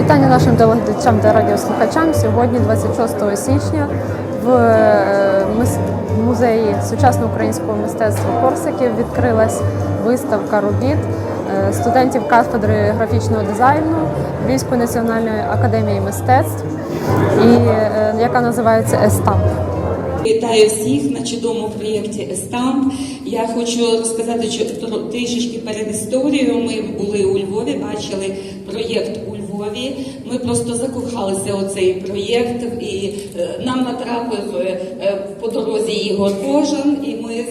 Вітання нашим телеглядачам та радіослухачам. Сьогодні, 26 січня, в е, музеї сучасного українського мистецтва Корсаків відкрилась виставка робіт е, студентів кафедри графічного дизайну Львівської національної академії мистецтв, і, е, яка називається Естамп. Вітаю всіх на чудовому проєкті Естамп. Я хочу розказати що- трішечки перед історією. Ми були у Львові, бачили проєкт у Львові. Ми просто закохалися у цей проєкт, і е, нам натрапив е, е, по дорозі Ігор Кожан, і ми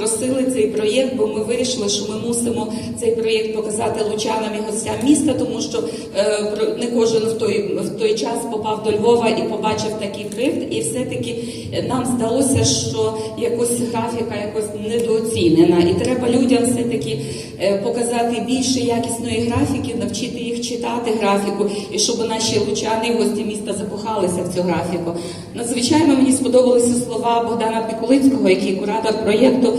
попросили цей проєкт, бо ми вирішили, що ми мусимо цей проєкт показати лучанам і гостям міста, тому що е, не кожен в той в той час попав до Львова і побачив такий привид, і все-таки е, нам здалося, що якось графіка якось недооцінена, і треба людям все-таки е, показати більше якісної графіки, навчити їх читати графіку, і щоб наші лучани і гості міста закохалися в цю графіку. Надзвичайно мені сподобалися слова Богдана Пікулицького, який куратор проєкту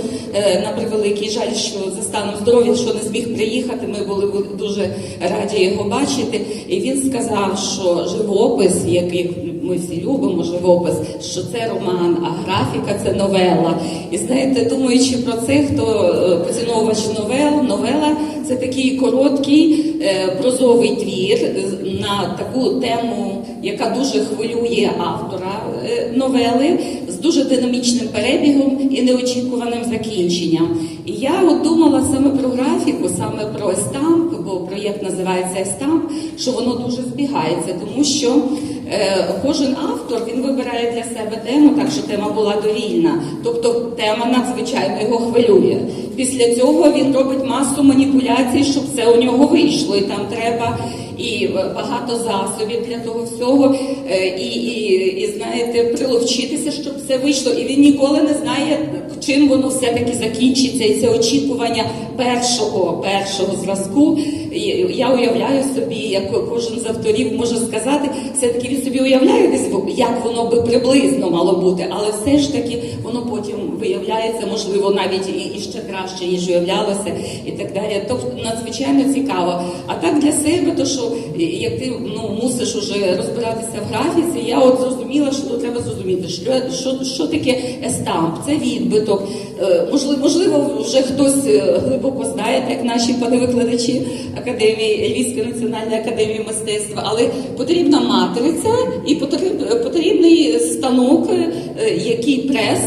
на превеликий жаль, що за станом здоров'я, що не зміг приїхати. Ми були дуже раді його бачити. І він сказав, що живопис, який ми всі любимо, живопис, що це роман, а графіка це новела. І знаєте, думаючи про це, хто е, поціновувач новел, новела це такий короткий е, прозовий твір е, на таку тему, яка дуже хвилює автора е, новели дуже динамічним перебігом і неочікуваним закінченням. І я от думала саме про графіку, саме про естамп, бо проєкт називається Естамп, що воно дуже збігається, тому що е, кожен автор він вибирає для себе тему, так що тема була довільна. Тобто тема надзвичайно його хвилює. Після цього він робить масу маніпуляцій, щоб це у нього вийшло. І там треба і багато засобів для того всього, е, і, і, і знаєте, приловчитися, щоб все вийшло. І він ніколи не знає, чим воно все-таки закінчиться. І це очікування першого, першого зразку. Я уявляю собі, як кожен з авторів може сказати, все-таки він собі уявляє як воно би приблизно мало бути, але все ж таки воно потім виявляється, можливо, навіть і ще краще, ніж уявлялося, і так далі. Тобто надзвичайно цікаво. А так для себе, то що як ти ну мусиш уже розбиратися в графіці, я от зрозуміла, що тут треба зрозуміти, що, що, що таке естамп, це відбиток. Е, Можливо, можливо, вже хтось е, глибоко знає, як наші пани викладачі академії Львівської національної академії мистецтва, але потрібна матриця і потрібний станок, е, який прес,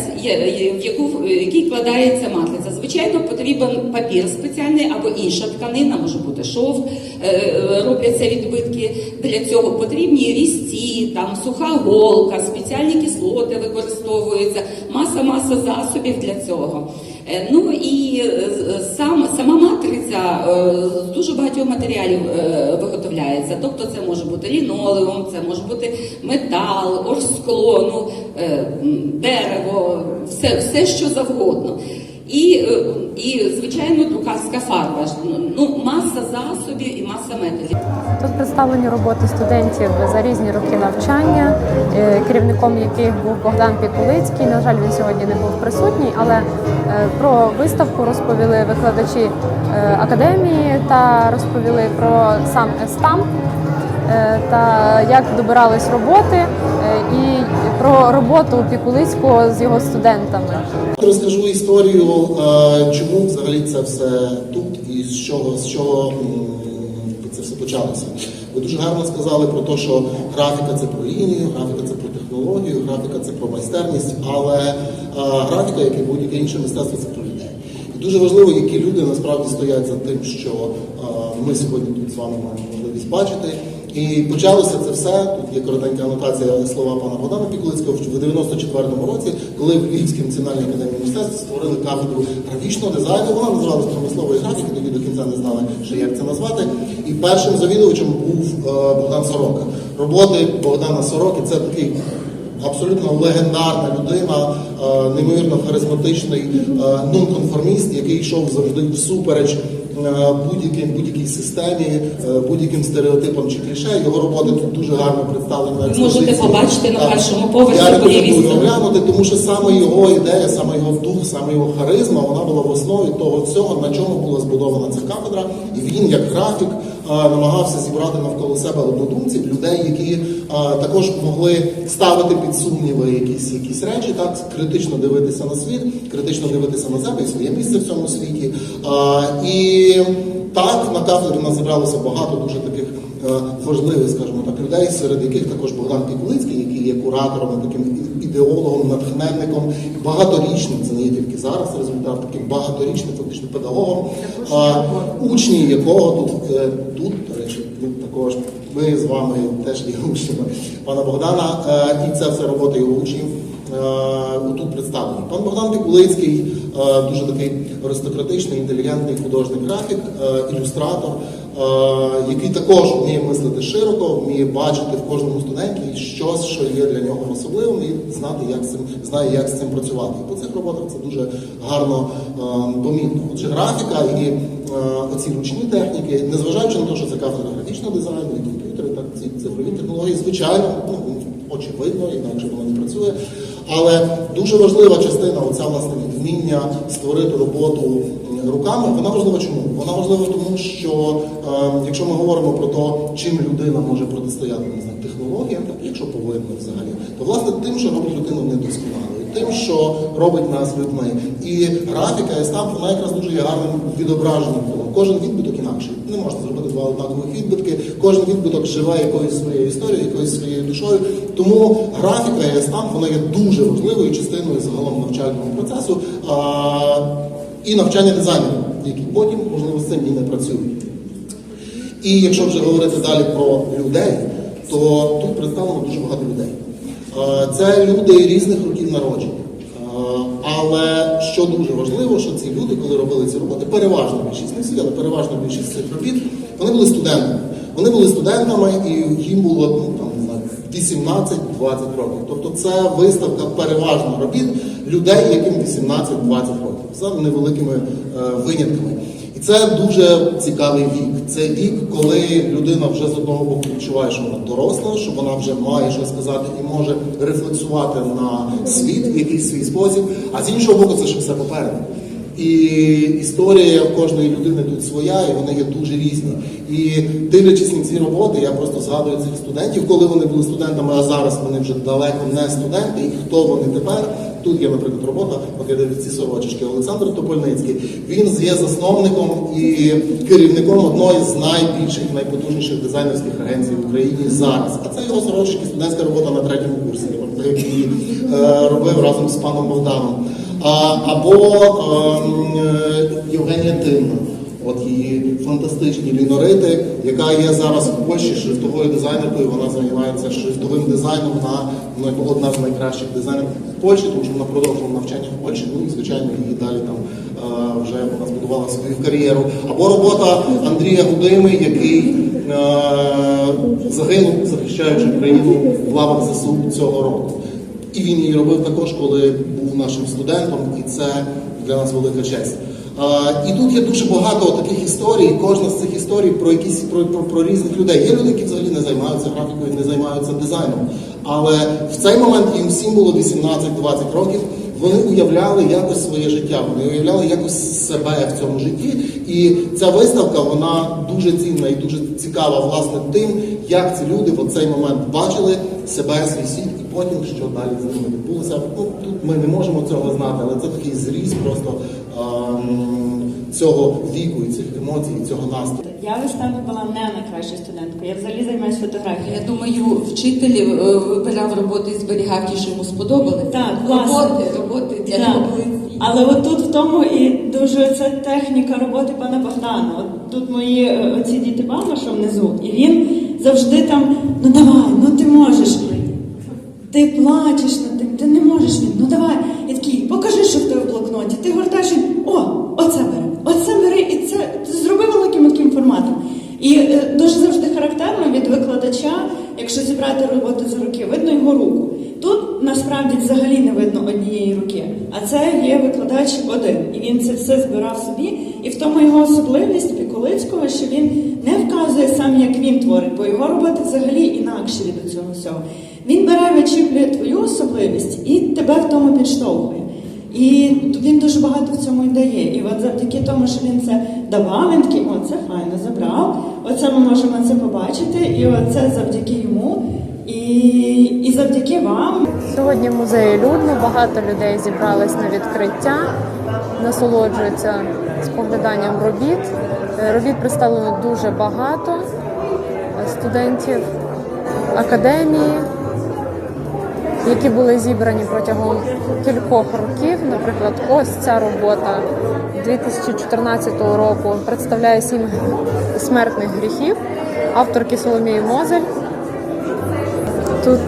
в яку в який вкладається матриця. Звичайно, потрібен папір спеціальний або інша тканина, може бути шов, е, робляться відбитки. Для цього потрібні різці, там суха голка, спеціальні кислоти використовуються, маса-маса засобів для цього. Е, Ну і е, сам, сама матриця е, з дуже багатьох матеріалів виготовляється. Тобто це може бути лінолеум, це може бути метал, оргскло, ну, дерево, все, все що завгодно. І, е, і звичайно, друкарська фарба. Ну, маса засобів і маса методів. Тут представлені роботи студентів за різні роки навчання, е, керівником яких був Богдан Пікулицький. На жаль, він сьогодні не був присутній, але е, про виставку розповіли викладачі академії та розповіли про сам естамп е, та як добирались роботи, і про роботу Пікулицького з його студентами. Розкажу історію, е, чому взагалі це все тут і з чого, з чого це все почалося. Ви дуже гарно сказали про те, що графіка це про лінію, графіка це про технологію, графіка це про майстерність, але е, графіка, як і будь-яке інше мистецтво, це про людей. І дуже важливо, які люди насправді стоять за тим, що е, ми сьогодні тут з вами маємо можливість бачити. І почалося це все. Тут є коротенька анотація слова пана Богдана Пікулицького в 94-му році, коли в Львівській національній академії мистецтв створили кафедру графічного дизайну. Вона називалась промислової графіки, тоді до кінця не знали, що як це назвати. І першим завідувачем був е, Богдан Сорока. Роботи Богдана Сороки це такий абсолютно легендарна людина, е, неймовірно харизматичний е, нонконформіст, який йшов завжди всупереч е, будь-яким будь-якій системі, е, будь-яким стереотипам чи кліше. Його роботи тут дуже гарно представлені на Ви можете експозиції. побачити на першому поверсі Я рекомендую оглянути, тому що саме його ідея, саме його дух, саме його харизма, вона була в основі того всього, на чому була збудована ця кафедра. І він, як графік, намагався зібрати навколо себе однодумців, людей, які також могли ставити під сумніви якісь якісь речі, так критично дивитися на світ, критично дивитися на себе і своє місце в цьому світі. І так на кафедрі нас багато дуже таких е, важливих, скажімо так, людей, серед яких також Богдан Пікулицький, є куратором, таким ідеологом, натхненником, багаторічним, це не є тільки зараз результат, таким багаторічним фактично педагогом, а, учні якого тут, е, тут, до речі, ми також ми з вами теж є учнями пана Богдана, е, і це все робота його учнів. е, Тут представлені. Пан Богдан Пікулицький дуже такий аристократичний, інтелігентний художник графік, ілюстратор, який також вміє мислити широко, вміє бачити в кожному студенті щось, що є для нього особливим, і знати, як цим знає, як з цим працювати. І по цих роботах це дуже гарно е, помітно. Отже, графіка і е, оці ручні техніки, незважаючи на те, що це кафедра графічного дизайну і комп'ютери, так ці цифрові технології, звичайно, ну очевидно, інакше воно не працює. Але дуже важлива частина, оця власне вміння створити роботу руками, вона важлива чому? Вона важлива тому, що е, якщо ми говоримо про те, чим людина може протистояти не знаю, технологіям, якщо повинна взагалі, то власне тим, що робить людину недосконалою, тим, що робить нас людьми. І графіка і стамп, вона якраз дуже є гарним відображенням того. Кожен відбиток інакший. Не можна зробити два однакових відбитки. Кожен відбиток живе якоюсь своєю історією, якоюсь своєю душою. Тому графіка і стамп вона є дуже важливою частиною загалом навчального процесу а, і навчання дизайнерів, які потім, можливо, з цим і не працюють. І якщо вже говорити далі про людей, то тут представлено дуже багато людей. Це люди різних років народження. Але що дуже важливо, що ці люди, коли робили ці роботи, переважно більшість не всі, але переважно більшість цих робіт, вони були студентами. Вони були студентами, і їм було ну, там, не знаю, 18-20 років. Тобто це виставка переважно робіт людей, яким 18-20 років, за невеликими е, винятками. І це дуже цікавий вік. Це вік, коли людина вже з одного боку відчуває, що вона доросла, що вона вже має що сказати і може рефлексувати на світ в якийсь свій спосіб. А з іншого боку, це ще все попереду. І історія кожної людини тут своя, і вони є дуже різні. І дивлячись на ці роботи, я просто згадую цих студентів, коли вони були студентами, а зараз вони вже далеко не студенти, і хто вони тепер. Тут є, наприклад, робота, от я ці сорочечки, Олександр Топольницький. Він є засновником і керівником одної з найбільших, найпотужніших дизайнерських агенцій в Україні зараз. А це його сорочечки, студентська робота на третьому курсі, який е, робив разом з паном Богданом. Або ем, е, Євгенія Тимна. От її фантастичні лінорити, яка є зараз в Польщі шрифтовою дизайнеркою. Вона займається шрифтовим дизайном на ну, одна з найкращих дизайнерів в Польщі, тому що вона продовжувала навчання в Польщі. Ну і звичайно, її далі там е, вже вона збудувала свою кар'єру. Або робота Андрія Гудими, який е, загинув, захищаючи країну в лавах ЗСУ цього року. І він її робив також, коли був нашим студентом, і це для нас велика честь. І тут є дуже багато таких історій. і Кожна з цих історій про якісь про, про, про різних людей. Є люди, які взагалі не займаються графікою, не займаються дизайном. Але в цей момент їм всім було 18-20 років. Вони уявляли якось своє життя, вони уявляли якось себе в цьому житті. І ця виставка вона дуже цінна і дуже цікава, власне, тим, як ці люди в цей момент бачили себе, свій світ, і потім що далі з ними відбулося. Ну тут ми не можемо цього знати, але це такий зріз просто цього віку і цих емоцій, цього настрою. Я в Естамі була не найкращою студенткою. Я взагалі займаюся фотографією. Я думаю, вчитель е, вибирав роботи і зберігав ті, що йому сподобали. Так, власне. роботи, роботи для Так. нього Але от тут в тому і дуже це техніка роботи пана Богдана. От тут мої е, оці діти мама, що внизу, і він завжди там, ну давай, ну ти можеш. Ти плачеш тим, ти не можеш він, ну давай. І такий, покажи, що в тебе в блокноті. Ти гортаєш, і, о, оце бери, оце бери, і це зроби великим таким форматом. І е, дуже завжди характерно від викладача, якщо зібрати роботу з руки, видно його руку. Тут насправді взагалі не видно однієї руки, а це є викладач один, і він це все збирав собі. І в тому його особливість Піколицького, що він не вказує сам, як він творить, бо його роботи взагалі інакші від цього всього. Він бере, вичіплює твою особливість і тебе в тому підштовхує. І він дуже багато в цьому й дає. І от завдяки тому, що він це давав, він такий, о, це файно забрав. Оце ми можемо це побачити, і оце завдяки йому, і, і завдяки вам. Сьогодні музеї людно, багато людей зібрались на відкриття, насолоджуються спогляданням робіт. Е, Робіт представлено дуже багато е, студентів академії, які були зібрані протягом кількох років. Наприклад, ось ця робота 2014 року представляє сім смертних гріхів авторки Соломії Мозель. Тут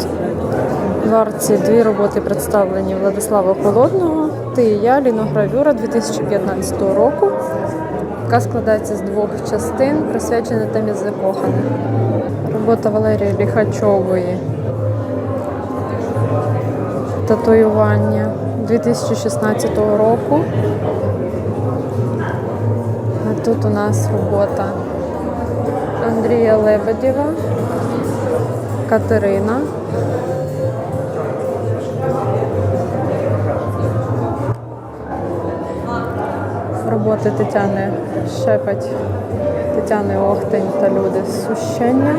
в арці дві роботи представлені Владислава Холодного Ти і я, ліногравюра 2015 року, яка складається з двох частин, присвячена темі закоханих. Робота Валерії Ліхачової. Татуювання 2016 року. А тут у нас робота Андрія Лебедєва, Катерина. Роботи Тетяни Шепать, Тетяни Охтень та люди Сущення.